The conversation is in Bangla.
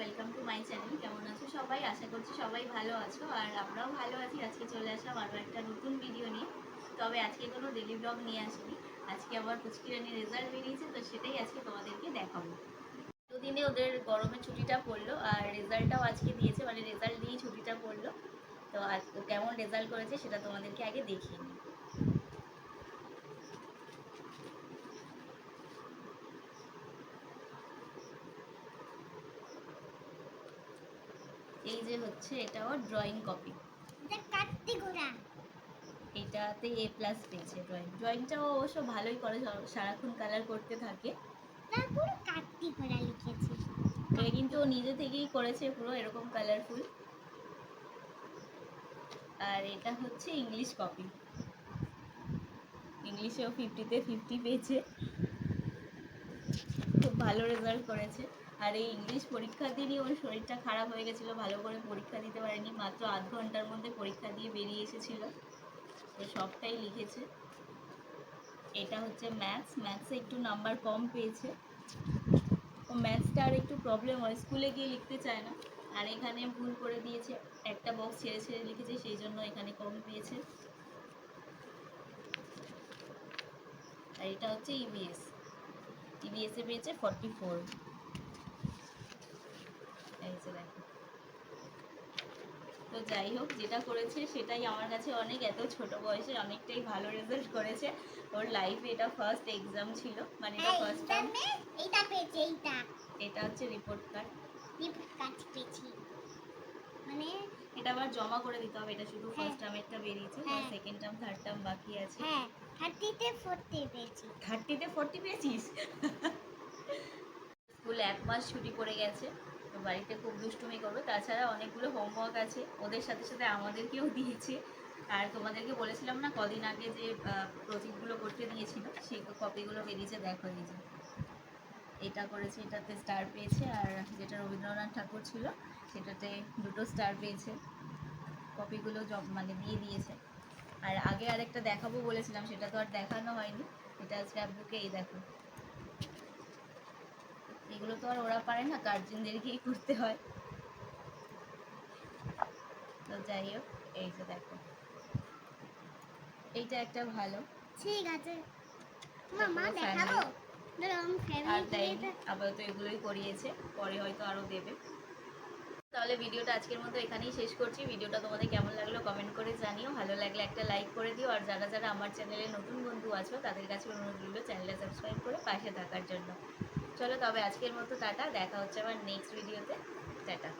মাই চ্যানেল কেমন আছো সবাই? আশা করছি সবাই ভালো আছো, আর আমরাও ভালো আছি। আজকে চলে আসলাম আরও একটা নতুন ভিডিও নিয়ে। তবে আজকে কোনো ডেলি ব্লগ নিয়ে আসিনি। আজকে আবার পুচকিরানির রেজাল্ট বেরিয়েছে, তো সেটাই আজকে তোমাদেরকে দেখাবো। দুদিনে ওদের গরমের ছুটিটা পড়ল, আর রেজাল্টটাও আজকে দিয়েছে মানে রেজাল্ট দিয়েই ছুটিটা পড়ল। তো কেমন রেজাল্ট করেছে সেটা তোমাদেরকে আগে দেখিয়ে নিই। এই যে হচ্ছে এটা ওর ড্রয়িং কপি এটাতে এ প্লাস পেয়েছে ড্রয়িং ড্রয়িংটাও অবশ্য ভালোই করে সারাক্ষণ কালার করতে থাকে। এটা কিন্তু ও নিজে থেকেই করেছে পুরো এরকম কালারফুল আর এটা হচ্ছে ইংলিশ কপি ইংলিশেও ফিফটিতে ফিফটি পেয়েছে। খুব ভালো রেজাল্ট করেছে। আর এই ইংলিশ পরীক্ষার দিনই ওর শরীরটা খারাপ হয়ে গেছিল, ভালো করে পরীক্ষা দিতে পারেনি, মাত্র আধ ঘণ্টার মধ্যে পরীক্ষা দিয়ে বেরিয়ে এসেছিল। তো সবটাই লিখেছে। এটা হচ্ছে ম্যাথস ম্যাথসে একটু নাম্বার কম পেয়েছে। ও ম্যাথসটা আর একটু প্রবলেম হয় স্কুলে গিয়ে লিখতে চায় না। আর এখানে ভুল করে দিয়েছে, একটা বক্স ছেড়ে ছেড়ে লিখেছে, সেই জন্য এখানে কম পেয়েছে। আর এটা হচ্ছে E ইবিএস ইবিএস পেয়েছে ফর্টি ফোর এই যে দেখো তো যাই হোক যেটা করেছে সেটাই আমার কাছে অনেক এত ছোট বয়সে অনেকটাই ভালো রেজাল্ট করেছে। ওর লাইফে এটা ফার্স্ট এক্সাম ছিল মানে এটা হ্যাঁ ফার্স্ট টাইম এখানে এইটা পেয়েছি এইটা। এটা হচ্ছে রিপোর্ট কার্ড রিপোর্ট কার্ড পেয়েছি। মানে এটা আবার জমা করে দিতে হবে এটা শুধু হ্যাঁ। ফার্স্ট টার্মেরটা বেরিয়েছে হ্যাঁ। সেকেন্ড টার্ম থার্ড টার্ম বাকি আছে। হ্যাঁ থার্টিতে ফোর্টি পেয়েছি। থার্টিতে ফোর্টি পেয়েছিস? স্কুল এক মাস ছুটি পড়ে গেছে। তো বাড়িতে খুব দুষ্টুমি করবে। তাছাড়া অনেকগুলো হোমওয়ার্ক আছে। ওদের সাথে সাথে আমাদেরকেও দিয়েছে। আর তোমাদেরকে বলেছিলাম না, কদিন আগে যে প্রজেক্টগুলো করতে দিয়েছিল, সেই কপিগুলো বেরিয়েছে, দেখো এই যে। এটা করেছে, এটাতে স্টার পেয়েছে, আর যেটা রবীন্দ্রনাথ ঠাকুর ছিল, সেটাতে দুটো স্টার পেয়েছে। কপিগুলো জব মানে দিয়ে দিয়েছে। আর আগে আরেকটা দেখাবো বলেছিলাম, সেটা তো আর দেখানো হয়নি। এটা স্ক্র্যাপ বুকে এই দেখো। এগুলো তো আর ওরা পারে না গার্জেনদেরকেই করতে হয়। তো যাই হোক এই যে দেখো। এইটা একটা ভালো। ঠিক আছে। মামা দেখাবো? আর দেয়নি আপাতত এগুলোই করিয়েছে পরে হয়তো আরও দেবে। তাহলে ভিডিওটা আজকের মতো এখানেই শেষ করছি। ভিডিওটা তোমাদের কেমন লাগল কমেন্ট করে জানিও। ভালো লাগলে একটা লাইক করে দিও। আর যারা যারা আমার চ্যানেলে নতুন বন্ধু আছো তাদের কাছে অনুরোধ রইল চ্যানেলটা সাবস্ক্রাইব করে পাশে থাকার জন্য। চলো তবে আজকের মতো টাটা দেখা হচ্ছে আবার নেক্সট ভিডিওতে টাটা।